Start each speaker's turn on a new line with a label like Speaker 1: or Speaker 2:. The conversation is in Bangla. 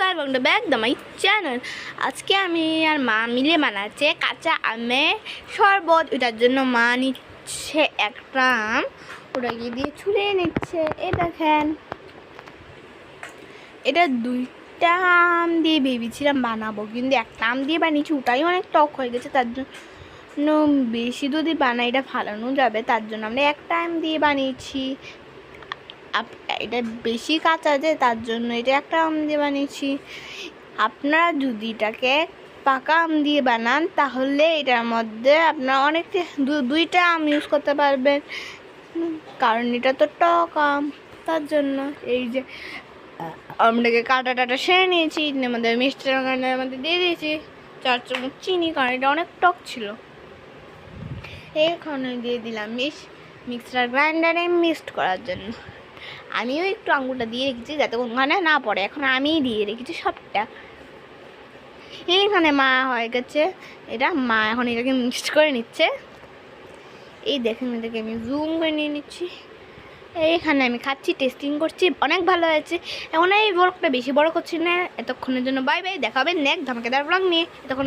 Speaker 1: Guys welcome back the my channel আজকে আমি আর মা মিলে বানাচ্ছে কাঁচা আমের শরবত। ওটার জন্য মা নিচ্ছে একটা আম। ওটাকে দিয়ে ছুলে নিচ্ছে। এ দেখেন। এটা দুইটা আম দিয়ে ভেবেছিলাম বানাবো, কিন্তু একটা আম দিয়ে বানিয়েছি, ওটাই অনেক টক হয়ে গেছে। তার জন্য বেশি যদি বানাই, এটা ফালানো যাবে। তার জন্য আমরা একটা আম দিয়ে বানিয়েছি। এটা বেশি কাঁচা যে তার জন্য এটা একটা আম দিয়ে বানিয়েছি। আপনারা যদি এটাকে পাকা আম দিয়ে বানান, তাহলে এটার মধ্যে আপনারা অনেকটা দুইটা আম ইউজ করতে পারবেন। কারণ এটা তো টক আম, তার জন্য। এই যে আমটাকে কাটা টাটা সেরে নিয়েছি মধ্যে মিষ্টি রান্নার মধ্যে দিয়ে দিয়েছি। চার চামচ চিনি, কারণ এটা অনেক টক ছিল। এখানে দিয়ে দিলাম মিক্স মিক্সার গ্রাইন্ডারে মিক্সড করার জন্য। আমিও একটু আঙুলটা দিয়ে রেখেছি যাতে ওখানে না পড়ে, এখন আমিই দিয়ে রেখেছি সবটা। এইখানে মা হয়ে গেছে। এটা মা এখন এটাকে মিক্সড করে নিচ্ছে। এই দেখেন এটাকে আমি জুম করে নিয়ে নিচ্ছি। এইখানে আমি খাচ্ছি টেস্টিং করছি, অনেক ভালো হয়েছে। এখন এই ব্লগটা বেশি বড় করছি না। এতক্ষণের জন্য বাই বাই দেখাবে নেক্সট ধামাকেদার ব্লগ নিয়ে। এতক্ষণের জন্য